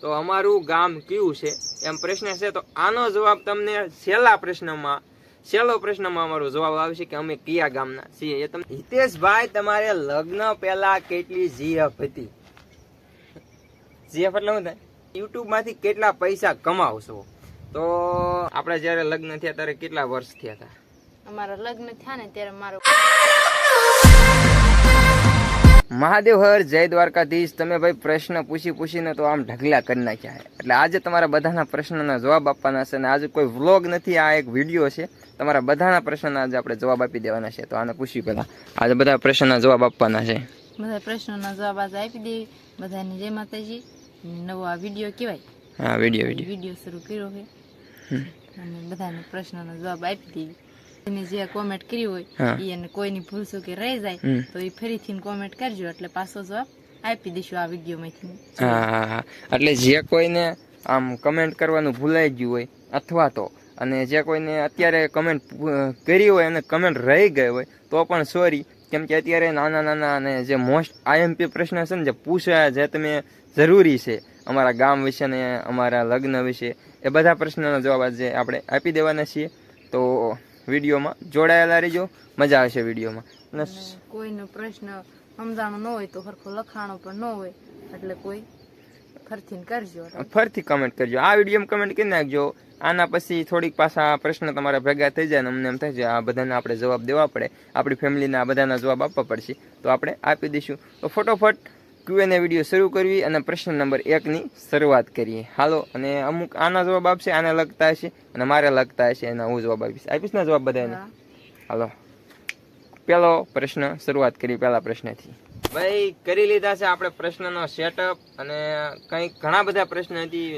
તો અમારું ગામ કયું છે? એમ પ્રશ્ન છે, તો આનો જવાબ તમને છેલ્લા પ્રશ્નમાં, છેલ્લો પ્રશ્નમાં અમારો જવાબ આવશે કે અમે કયા ગામના છીએ. એ તમે હિતેશભાઈ, તમારે લગ્ન પહેલા કેટલી જીએફ હતી? જીએફ એટલે શું થાય? યુટ્યુબમાંથી કેટલા પૈસા કમાવશો? તો આપણે જ્યારે લગ્ન થયા ત્યારે કેટલા વર્ષ થયા હતા? અમારા લગ્ન થયા ને ત્યારે મારો મહાદેવ હર જય દ્વારકાધીશ. તમે ભાઈ પ્રશ્ન પૂછી પૂછીને તો આમ ઢગલા કરી નાખ્યા એટલે આજે તમારા બધાના પ્રશ્નના જવાબ આપવાના છે અને આજે કોઈ વ્લોગ નથી આ એક વીડિયો છે. તમારા બધાના પ્રશ્નના આજે આપણે જવાબ આપી દેવાના છે. તો આને પૂછી પહેલા. આજે બધા પ્રશ્નના જવાબ આપવાના છે. બધા પ્રશ્નોના જવાબ આજે આપી દેવી બધાને જય માતાજી. નવો આ વીડિયો કહેવાય હા વીડિયો વીડિયો. વીડિયો શરૂ કર્યો છે. અને બધાને પ્રશ્નોના જવાબ આપી દેવી. એને જે કોમેન્ટ કરી હોય એ અને કોઈની ભૂલ કે રહી જાય તો એ ફરીથી કોમેન્ટ કરજો એટલે પાછો જવાબ આપી દઈશું આ વિડીયોમાંથી હા એટલે જે કોઈને આમ કમેન્ટ કરવાનું ભૂલાઈ ગયું હોય અથવા તો અને જે કોઈને અત્યારે કમેન્ટ કરી હોય અને કમેન્ટ રહી ગઈ હોય તો પણ સોરી કેમ કે અત્યારે નાના નાના અને જે મોસ્ટ આઈએમપી પ્રશ્ન છે ને જે પૂછ્યા જે તમે જરૂરી છે અમારા ગામ વિશે ને અમારા લગ્ન વિશે એ બધા પ્રશ્નનો જવાબ આજે આપણે આપી દેવાના છીએ. તો વિડીયોમાં જોડાયેલા રહેજો. મજા આવશે વિડીયોમાં. અને કોઈનો પ્રશ્ન સમજાણો ન હોય તો સરખો લખાણો પણ ન હોય એટલે કોઈ ફરથી કરજો. ફરીથી કમેન્ટ કરજો. આ વિડીયોમાં કમેન્ટ કરી નાખજો. આના પછી થોડીક પાછા પ્રશ્ન તમારા ભેગા થઈ જાય ને અમને એમ થાય છે આ બધાને આપણે જવાબ દેવા પડે. આપણી ફેમિલીના આ બધાના જવાબ આપવા પડશે. તો આપણે આપી દઈશું. તો ફટોફટ ક્યુએનએ વીડિયો શરૂ કરવી અને પ્રશ્ન નંબર એકની શરૂઆત કરીએ. હાલો અને અમુક આના જવાબ આપશે આને લગતા હશે અને મારે લગતા હશે એના હું જવાબ આપીશ. આપીશ ને જવાબ બધાને હાલો. પેલો પ્રશ્ન શરૂઆત કરી પહેલા પ્રશ્નથી. ભાઈ કરી લીધા છે આપણે પ્રશ્નનો સેટઅપ અને કંઈક ઘણા બધા પ્રશ્ન હતી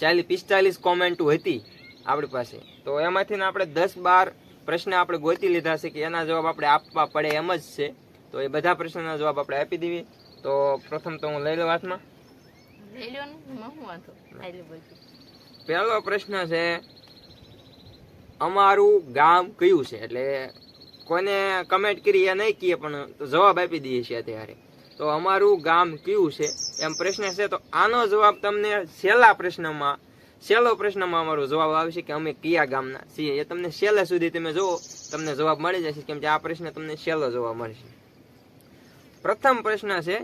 ચાલી પિસ્તાલીસ કોમેન્ટો હતી આપણી પાસે. તો એમાંથી આપણે દસ બાર પ્રશ્ન આપણે ગોતી લીધા છે કે એના જવાબ આપણે આપવા પડે એમ જ છે. તો એ બધા પ્રશ્નના જવાબ આપણે આપી દેવી. તો પ્રથમ તો હું લઈ લઉં હાથમાં. પહેલો પ્રશ્ન છે અમારું ગામ કયું છે? એટલે કોને કમેન્ટ કરી એ નહીં કહીએ પણ જવાબ આપી દઈએ છીએ અત્યારે. તો અમારું ગામ કયું છે? એમ પ્રશ્ન છે તો આનો જવાબ તમને છેલ્લા પ્રશ્નમાં છેલ્લો પ્રશ્નમાં અમારો જવાબ આવશે કે અમે કયા ગામના છીએ? એ તમને છેલ્લે સુધી તમે જુઓ તમને જવાબ મળી જશે કેમ કે આ પ્રશ્ન તમને છેલ્લો જવાબ મળશે. પ્રથમ પ્રશ્ન છે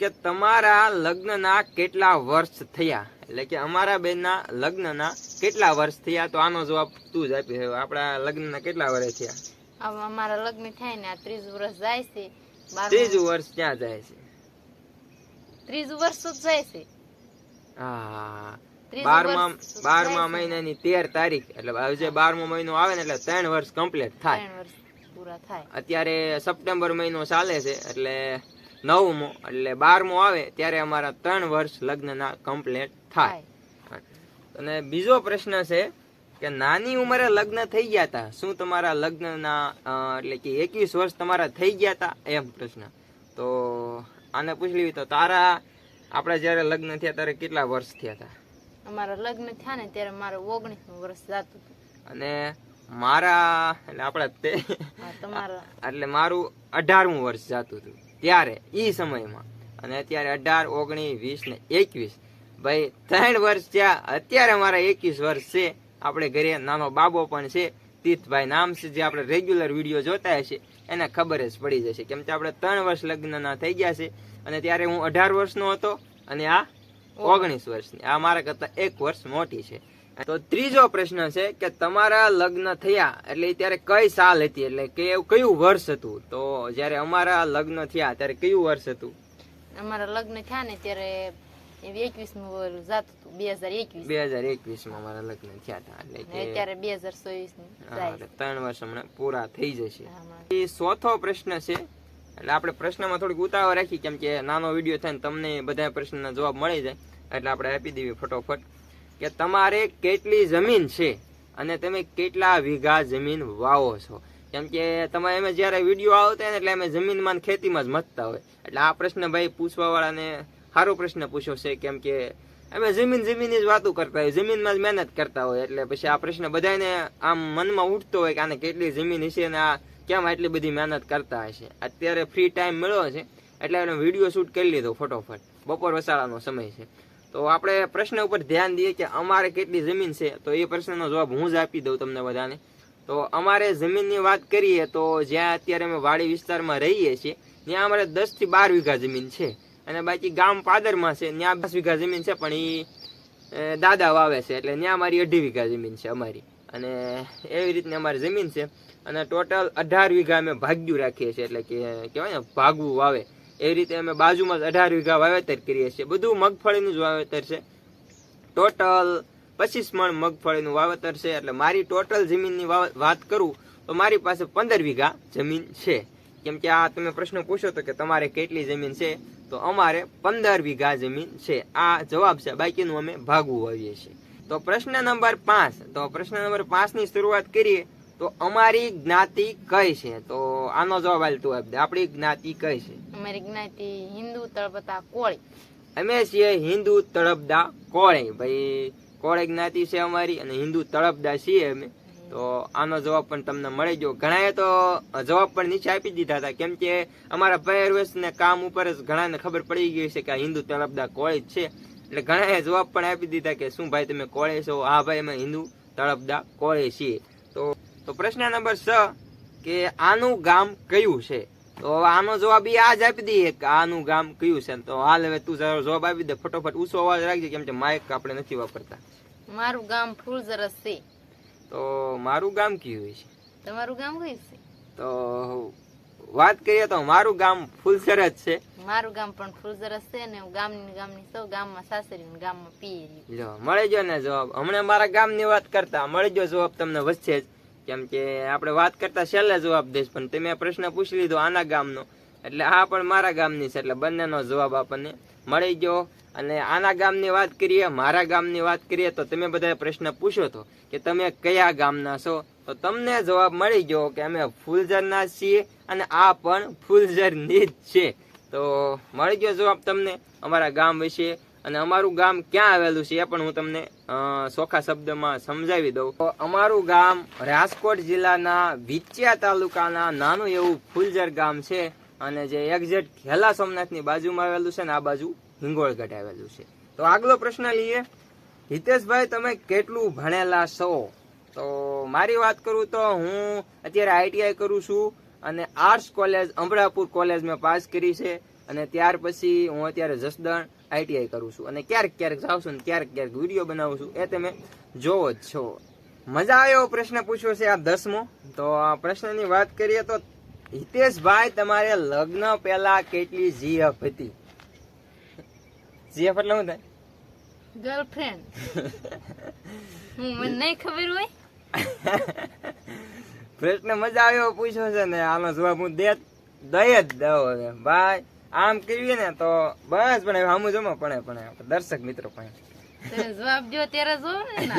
કે તમારા લગ્નના કેટલા વર્ષ થયા? એટલે કે અમારા બેનના લગ્નના કેટલા વર્ષ થયા? તો આનો જવાબ તું જ આપી આપણા લગ્નના કેટલા વર્ષ થયા? અમારા લગ્ન થાય ને આ ત્રીજું વર્ષ જાય છે. ત્રીજું વર્ષ. ક્યાં જાય છે? ત્રીજું વર્ષ જ જાય છે. હા બારમા બારમા. મહિનાની તેર તારીખ. એટલે બારમો મહિનો આવે ને એટલે ત્રણ વર્ષ કમ્પ્લીટ થાય. પૂરા થાય. અત્યારે સપ્ટેમ્બર મહિનો ચાલે છે એટલે નવમો એટલે બારમો આવે ત્યારે અમારા ત્રણ વર્ષ લગ્નના કમ્પ્લીટ થાય. અને બીજો પ્રશ્ન છે કે નાની ઉંમરે લગ્ન થઈ ગયા હતા શું તમારા લગ્નના એટલે કે એકવીસ વર્ષ તમારા થઈ ગયા હતા એમ પ્રશ્ન. તો આને પૂછી લેવી તો તારા આપણે જ્યારે લગ્ન થયા ત્યારે કેટલા વર્ષ થયા હતા અમારા લગ્ન થયા ને ત્યારે મારે ઓગણીસમું વર્ષ જાતું હતું. અને મારા એટલે આપણા તે. એટલે મારું અઢારમું વર્ષ જાતું હતું. ત્યારે એ સમયમાં. અને અત્યારે અઢાર ઓગણીસ વીસ ને એકવીસ. ભાઈ ત્રણ વર્ષ ત્યાં અત્યારે મારા એકવીસ વર્ષ છે. આપણે ઘરે નાનો બાબો પણ છે. તીર્થભાઈ નામ છે જે આપણે રેગ્યુલર વીડિયો જોતા હશે. એને ખબર જ પડી જશે. કેમ કે આપણે ત્રણ વર્ષ લગ્નના થઈ ગયા છે. અને ત્યારે હું અઢાર વર્ષનો હતો. અને આ ઓગણીસ વર્ષની. આ મારા કરતાં એક વર્ષ મોટી છે. તો ત્રીજો પ્રશ્ન છે કે તમારા લગ્ન થયા એટલે ત્યારે કઈ સાલ હતી? એટલે કે કયું વર્ષ હતું? તો જ્યારે અમારા લગ્ન થયા ત્યારે કયું વર્ષ હતું? અમારા લગ્ન થયા ને ત્યારે ત્રણ વર્ષ હમણાં પૂરા થઈ જશે. એ ચોથો પ્રશ્ન છે એટલે આપણે પ્રશ્નમાં થોડીક ઉતાવળ રાખી કેમ કે નાનો વીડિયો થાય ને તમને બધા પ્રશ્નના જવાબ મળી જાય એટલે આપણે આપી દેવી ફટોફટ. કે તમારે કેટલી જમીન છે અને તમે કેટલા વીઘા જમીન વાવો છો. કેમ કે તમે એમ જ્યારે વીડિયો આવતા ને એટલે અમે જમીનમાં ખેતીમાં જ મતતા હોય. એટલે આ પ્રશ્ન ભાઈ પૂછવા વાળાને સારો પ્રશ્ન પૂછ્યો છે કેમ કે અમે જમીન જમીનની જ વાતો કરતા હોય, જમીનમાં જ મહેનત કરતા હોય. એટલે પછી આ પ્રશ્ન બધાને આમ મનમાં ઉઠતો હોય કે આને કેટલી જમીન હશે ને આ કેમ આટલી બધી મહેનત કરતા હશે. અત્યારે ફ્રી ટાઈમ મળ્યો છે, એટલે એનો વીડિયો શૂટ કરી લીધો ફટોફટ. બપોર વસાળાનો સમય છે. તો આપણે પ્રશ્ન ઉપર ધ્યાન દઈએ કે અમારે કેટલી જમીન છે, તો એ પ્રશ્નનો જવાબ હું જ આપી દઉં તમને બધાને. તો અમારે જમીનની વાત કરીએ તો જ્યાં અત્યારે અમે વાડી વિસ્તારમાં રહીએ છીએ, ત્યાં અમારે દસથી બાર વીઘા જમીન છે અને બાકી ગામ પાદરમાં છે, ત્યાં દસ વીઘા જમીન છે, પણ એ, દાદા વાવે છે, એટલે ત્યાં અમારી અઢી વીઘા જમીન છે અમારી. અને એવી રીતની અમારી જમીન છે અને ટોટલ અઢાર વીઘા અમે ભાગ્યું રાખીએ છીએ, એટલે કે, કહેવાય ને, ભાગવું વાવે. એવી રીતે અમે બાજુમાં જ અઢાર વીઘા વાવેતર કરીએ છીએ. બધું મગફળીનું જ વાવેતર છે. ટોટલ પચીસ મણ મગફળીનું વાવેતર છે. એટલે મારી ટોટલ જમીનની વાત કરું, તો મારી પાસે પંદર વીઘા જમીન છે. કેમ કે આ તમે પ્રશ્ન પૂછો તો કે તમારે કેટલી જમીન છે? તો અમારે પંદર વીઘા જમીન છે. આ જવાબ છે. બાકીનું અમે ભાગવું આવીએ છીએ. તો પ્રશ્ન નંબર પાંચ. તો પ્રશ્ન નંબર પાંચની શરૂઆત કરીએ, તો અમારી જ્ઞાતિ કઈ છે? તો આનો જવાબ હાલ તું આપી દે આપણી જ્ઞાતિ કઈ છે? અમારી જ્ઞાતિ હિન્દુ તળપતા કોળી. અમે છીએ હિન્દુ તળપદા કોળે. ભાઈ કોળે જ્ઞાતિ છે અમારી અને હિન્દુ તળપદા છીએ અમે. તો આનો જવાબ પણ તમને મળી ગયો. ઘણાએ તો જવાબ પણ નીચે આપી દીધા હતા. કેમ કે અમારા પહેરવેશ ને કામ ઉપર જ ઘણાને ખબર પડી ગઈ છે કે આ હિન્દુ તળપદા કોળી છે. એટલે ઘણાએ જવાબ પણ આપી દીધા કે શું ભાઈ તમે કોળે છો? હા ભાઈ, અમે હિન્દુ તળપદા કોળે છીએ. તો તો પ્રશ્ન નંબર છ કે આનું ગામ કયું છે? તો આનો જવાબ એ આ જ આપી દઈએ કે આનું ગામ કયું છે તો હાલ હવે તું જવાબ આપી દે. ફટોફટ ઊંચો અવાજ રાખજે કેમ કે માઇક આપણે નથી વાપરતા. મારું ગામ ફૂલઝરસ છે. તો મારું ગામ કયું છે? તમારું ગામ કયું છે? તો વાત કરીએ તો મારું ગામ ફૂલઝરસ છે. મારું ગામ પણ ફૂલઝરસ છે ને હું ગામની ગામની સૌ ગામમાં સાસરી ને ગામમાં પીએ જો મળી જો ને જવાબ. હમણાં મારા ગામની વાત કરતા. મળી જો જવાબ તમને વચ્ચે જ. કેમ કે આપણે વાત કરતા છેલ્લે જવાબ દઈશ, પણ તમે પ્રશ્ન પૂછી લીધો આના ગામનો. એટલે આ પણ મારા ગામની છે, એટલે બંનેનો જવાબ આપણને મળી ગયો. અને આના ગામની વાત કરીએ, મારા ગામની વાત કરીએ, તો તમે બધા પ્રશ્ન પૂછો તો કે તમે કયા ગામના છો? તો તમને જવાબ મળી ગયો કે અમે ફૂલઝરના છીએ અને આ પણ ફૂલઝરની જ છે. તો મળી ગયો જવાબ તમને અમારા ગામ વિશે. અને અમારું ગામ ક્યાં આવેલું છે એ પણ હું તમને સોખા શબ્દમાં સમજાવી દઉં. અમારું ગામ રાજકોટ જિલ્લાના વિચિયા તાલુકાના નાનું એવું ફૂલઝર ગામ છે અને જે એક્ઝેક્ટ ખેલા સોમનાથની બાજુમાં આવેલું છે ને આ બાજુ હિંગોળગઢ આવેલું છે. તો આગલો પ્રશ્ન લઈએ. હિતેશભાઈ, તમે કેટલું ભણેલા છો? તો મારી વાત કરું તો હું અત્યારે આઈટીઆઈ કરું છું અને આર્ટ્સ કોલેજ, અમરાપુર કોલેજ મેં પાસ કરી છે. અને ત્યાર પછી હું અત્યારે જસદણ આઈટીઆઈ કરું છું. અને ક્યારેક ક્યારેક જાઉં છું ને ક્યારેક ક્યારેક વીડિયો બનાવું છું. એ તમે જોવો જ છો. મજા આવ્યો પ્રશ્ન પૂછ્યો છે આ દસમો. તો આ પ્રશ્નની વાત કરીએ તો હિતેશભાઈ તમારે લગ્ન પહેલા કેટલી જીએફ હતી? જીએફ એટલે શું થાય? ગર્લફ્રેન્ડ હું મને નહીં ખબર હોય? પ્રશ્ન મજા આવ્યો પૂછ્યો છે ને. આનો જવાબ હું દે દઈ જ દઉં ભાઈ આમ કરીએ ને તો બસ પણ હવે સામું જમો પણ પણ દર્શક મિત્રો પણ. જવાબ દો ત્યારે જો ને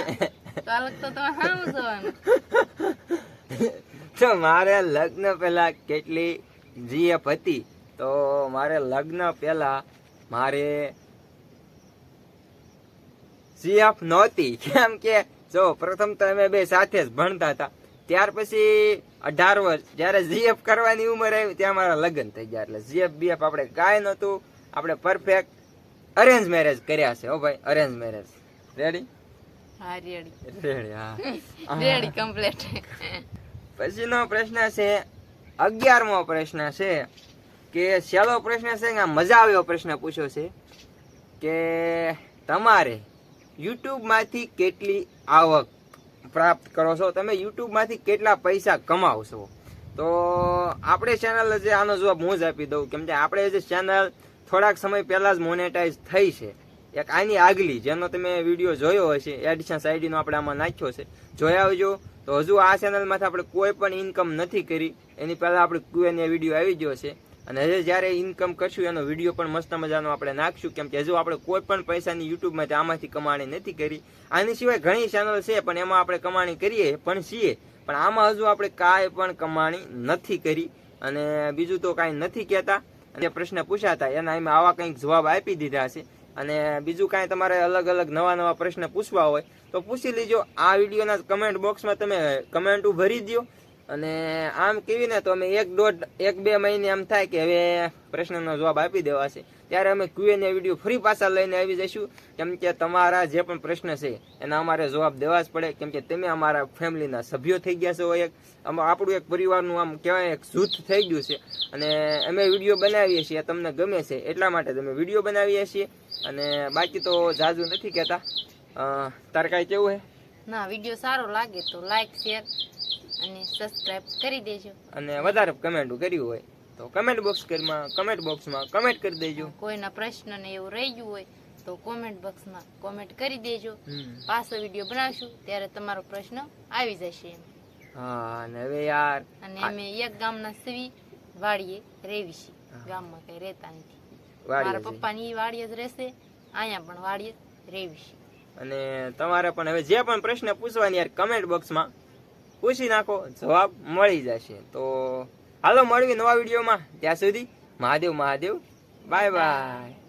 કાલક તો તમે હામ જવાનું. તો મારે લગ્ન પહેલા કેટલી જીએફ હતી તો મારે લગ્ન પહેલા મારે જીએફ નહોતી. કેમ કે જો પ્રથમ તો અમે બે સાથે જ ભણતા હતા. ત્યાર પછી અઢાર વર્ષ. જ્યારે જીએફ કરવાની ઉંમર આવી ત્યાં મારા લગ્ન થઈ ગયા. એટલે જીએફ બીએફ આપણે કાંઈ નહોતું. આપણે પરફેક્ટ અરેન્જ મેરેજ કર્યા છે. હો ભાઈ અરેન્જ મેરેજ રેડી હા રેડી રેડી હા. રેડી કમ્પ્લીટ પછીનો પ્રશ્ન છે અગિયારમો પ્રશ્ન છે કે છેલ્લો પ્રશ્ન છે કે આ મજા આવ્યો પ્રશ્ન પૂછ્યો છે કે તમારે યુટ્યુબમાંથી કેટલી આવક પ્રાપ્ત કરો છો, તમે યુટ્યુબમાંથી કેટલા પૈસા કમાવશો? તો આપણે ચેનલ જે આનો જવાબ હું જ આપી દઉં, કેમ કે આપણે જે ચેનલ થોડાક સમય પહેલાં જ મોનેટાઈઝ થઈ છે. એક આની આગલી, જેનો તમે વીડિયો જોયો હશે એડિશન્સ આઈડીનો આપણે આમાં નાખ્યો છે, જોઈ આવજો. તો હજુ આ ચેનલમાંથી આપણે કોઈ પણ ઇન્કમ નથી કરી, એની પહેલાં આપણે ક્યુએન વીડિયો આવી ગયો છે. અને હજુ જ્યારે ઇન્કમ કરશું એનો વીડિયો પણ મસ્ત મજાનો આપણે નાખશું. કેમ કે હજુ આપણે કોઈ પણ પૈસાની યુટ્યુબમાંથી આમાંથી કમાણી નથી કરી. આની સિવાય ઘણી ચેનલ છે, પણ એમાં આપણે કમાણી કરીએ પણ છીએ. પણ આમાં હજુ આપણે કાંઈ પણ કમાણી નથી કરી. અને બીજું તો કાંઈ નથી કહેતા. અને પ્રશ્ન પૂછાતા એના એમાં આવા કંઈક જવાબ આપી દીધા છે. અને બીજું કાંઈ તમારે અલગ અલગ નવા નવા પ્રશ્ન પૂછવા હોય, તો પૂછી લેજો. આ વિડીયોના કમેન્ટ બોક્સમાં તમે કમેન્ટ ભરી દો અને આમ કેવી ને તો અમે એક દોઢ, એક બે મહિને એમ થાય કે હવે પ્રશ્નનો જવાબ આપી દેવાશે ત્યારે અમે ક્યુએન વીડિયો ફરી પાછા લઈને આવી જઈશું. કેમ કે તમારા જે પણ પ્રશ્ન છે, એના અમારે જવાબ દેવા જ પડે. કેમ કે તમે અમારા ફેમિલીના સભ્યો થઈ ગયા છો એક. આપણું એક પરિવારનું આમ કહેવાય એક જૂથ થઈ ગયું છે. અને અમે વીડિયો બનાવીએ છીએ, તમને ગમે છે એટલા માટે તમે વીડિયો બનાવીએ છીએ. અને બાકી તો જાજુ નથી કહેતા. તારે કાંઈ કેવું છે ના વીડિયો સારો લાગે તો લાઈક શેર અને સબસ્ક્રાઇબ કરી દેજો. અને વધારે કમેન્ટ કર્યું હોય તો કમેન્ટ બોક્સમાં કમેન્ટ બોક્સમાં કમેન્ટ કરી દેજો. કોઈના પ્રશ્ન ને એવું રહી ગયું હોય તો કોમેન્ટ બોક્સમાં કોમેન્ટ કરી દેજો. પાછો વીડિયો બનાવશું ત્યારે તમારો પ્રશ્ન આવી જશે હા અને હવે યાર અને અમે એક ગામના સવી વાડીએ રહેવી છીએ. ગામમાં કઈ રહેતા નથી. મારા. પપ્પાની વાડીએ જ રહેશે અહીંયા પણ વાડીએ રહેવી છીએ. અને તમારે પણ હવે જે પણ પ્રશ્ન પૂછવાની યાર કમેન્ટ બોક્સમાં પૂછી નાખો, જવાબ મળી જશે. તો હાલો મળવી નવા વિડીયોમાં. ત્યાં સુધી મહાદેવ મહાદેવ. Bye bye.